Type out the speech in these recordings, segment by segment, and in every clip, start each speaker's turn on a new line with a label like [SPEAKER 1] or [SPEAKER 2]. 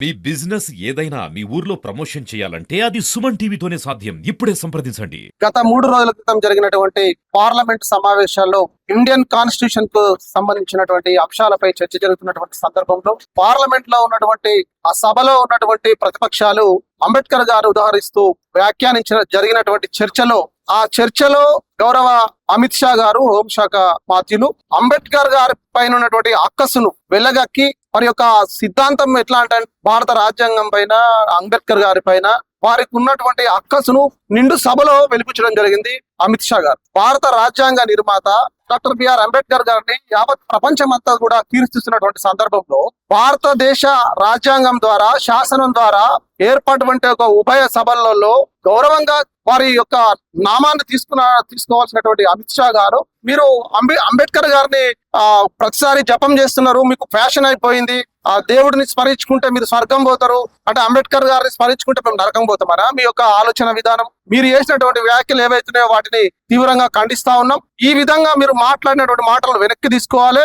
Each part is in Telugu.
[SPEAKER 1] మీ బిజినెస్ ఏదైనా మీ ఊర్లో ప్రమోషన్ చేయాలంటే అది సుమన్ టీవీతోనే సాధ్యం. ఇప్పుడే సంప్రదించండి.
[SPEAKER 2] గత మూడు రోజుల క్రితం జరిగినటువంటి పార్లమెంట్ సమావేశాల్లో ఇండియన్ కాన్స్టిట్యూషన్కు సంబంధించినటువంటి అంశాలపై చర్చ జరుగుతున్నటువంటి సందర్భంలో పార్లమెంట్లో ఉన్నటువంటి ఆ సభలో ఉన్నటువంటి ప్రతిపక్షాలు అంబేద్కర్ గారు ఉదాహరిస్తూ వ్యాఖ్యానించిన జరిగినటువంటి చర్చలో ఆ చర్చలో గౌరవ అమిత్ షా గారు హోంశాఖ మాత్యులు అంబేద్కర్ గారి పైన ఉన్నటువంటి అక్కసును వెళ్ళగక్కి మరి యొక్క సిద్ధాంతం ఎట్లా అంటే భారత రాజ్యాంగం పైన అంబేద్కర్ గారి పైన వారికి ఉన్నటువంటి అక్కసును నిండు సభలో వెలిపించడం జరిగింది అమిత్ షా గారు. భారత రాజ్యాంగ నిర్మాత డాక్టర్ బిఆర్ అంబేద్కర్ గారిని యావత్ ప్రపంచం అంతా కూడా కీర్తిస్తున్నటువంటి సందర్భంలో భారతదేశ రాజ్యాంగం ద్వారా శాసనం ద్వారా ఏర్పడినటువంటి ఒక ఉభయ సభలలో గౌరవంగా వారి యొక్క నామాన్ని తీసుకున్న తీసుకోవాల్సినటువంటి అమిత్ షా గారు మీరు అంబే అంబేద్కర్ గారిని ప్రతిసారి జపం చేస్తున్నారు మీకు ఫ్యాషన్ అయిపోయింది ఆ దేవుడిని స్మరించుకుంటే మీరు స్వర్గం పోతారు అంటే అంబేద్కర్ గారిని స్మరించుకుంటే మేము నరకం పోతామనా? మీ యొక్క ఆలోచన విధానం మీరు చేసినటువంటి వ్యాఖ్యలు ఏవైతున్నాయో వాటిని తీవ్రంగా ఖండిస్తా ఉన్నాం. ఈ విధంగా మీరు మాట్లాడినటువంటి మాటలు వెనక్కి తీసుకోవాలి.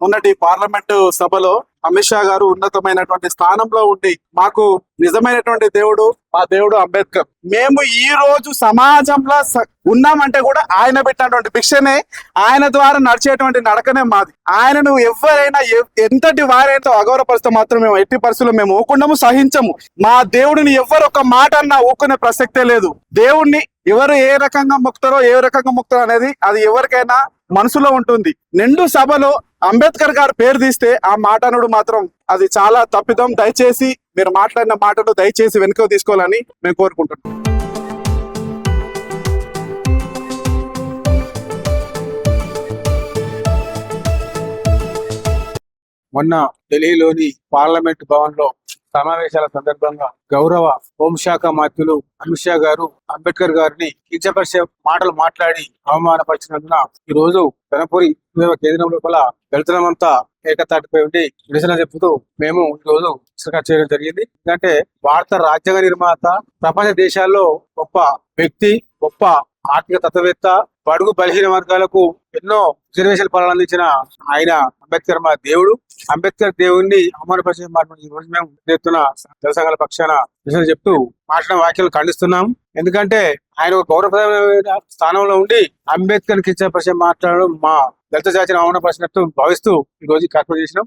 [SPEAKER 3] మొన్నటి పార్లమెంటు సభలో అమిత్ షా గారు ఉన్నతమైనటువంటి స్థానంలో ఉండి మాకు నిజమైనటువంటి దేవుడు మా దేవుడు అంబేద్కర్. మేము ఈ రోజు సమాజంలో ఉన్నామంటే కూడా ఆయన పెట్టినటువంటి భిక్షనే ఆయన ద్వారా నడిచేటువంటి నడకనే మాది. ఆయనను ఎవరైనా ఎంతటి వారైతే అగౌరవపరిస్తే మాత్రం మేము ఎట్టి పరిస్థితుల్లో మేము ఊకుండము సహించము. మా దేవుడిని ఎవరు ఒక మాట అన్నా ఊకునే ప్రసక్తే లేదు. దేవుణ్ణి ఎవరు ఏ రకంగా మొక్కుతారో ఏ రకంగా మొక్కుతారో అనేది అది ఎవరికైనా మనసులో ఉంటుంది. నిండు సభలో అంబేద్కర్ గారు పేరు తీస్తే ఆ మాటనుడు మాత్రం అది చాలా తప్పిదం. దయచేసి మీరు మాట్లాడిన మాటలు దయచేసి వెనుక తీసుకోవాలని మేము కోరుకుంటున్నాం.
[SPEAKER 4] మొన్న ఢిల్లీలోని పార్లమెంట్ భవన్లో సమావేశాల సందర్భంగా గౌరవ హోంశాఖ మంత్రులు అమిత్ షా గారు అంబేద్కర్ గారిని కించపరిచే మాటలు మాట్లాడి అవమానపరిచినందున ఈ రోజు పెనపూరి కేంద్రం లోపల దళితులమంతా ఏకతాటిపై ఉండి నిరసన చెబుతూ మేము ఈ రోజు చేయడం జరిగింది. ఎందుకంటే భారత రాజ్యాంగ నిర్మాత ప్రపంచ దేశాల్లో గొప్ప వ్యక్తి గొప్ప ఆర్థిక తత్వవేత్త బడుగు బలహీన వర్గాలకు ఎన్నో రిజర్వేషన్ పనులు అందించిన ఆయన అంబేద్కర్ మా దేవుడు. అంబేద్కర్ దేవుణ్ణి అవమానపరిచిన మాట ఈ రోజు మేము ఎత్తున జనసంఘాల పక్షాన విషయం చెప్తూ మాట్లాడిన వ్యాఖ్యలు ఖండిస్తున్నాం. ఎందుకంటే ఆయన ఒక గౌరవప్రదమైన స్థానంలో ఉండి అంబేద్కర్ కించపరిచే మాట్లాడడం మా దళిత జాతిని అవమానపరిచినట్టు భావిస్తూ ఈ రోజు ఈ కార్యక్రమం చేసినాం.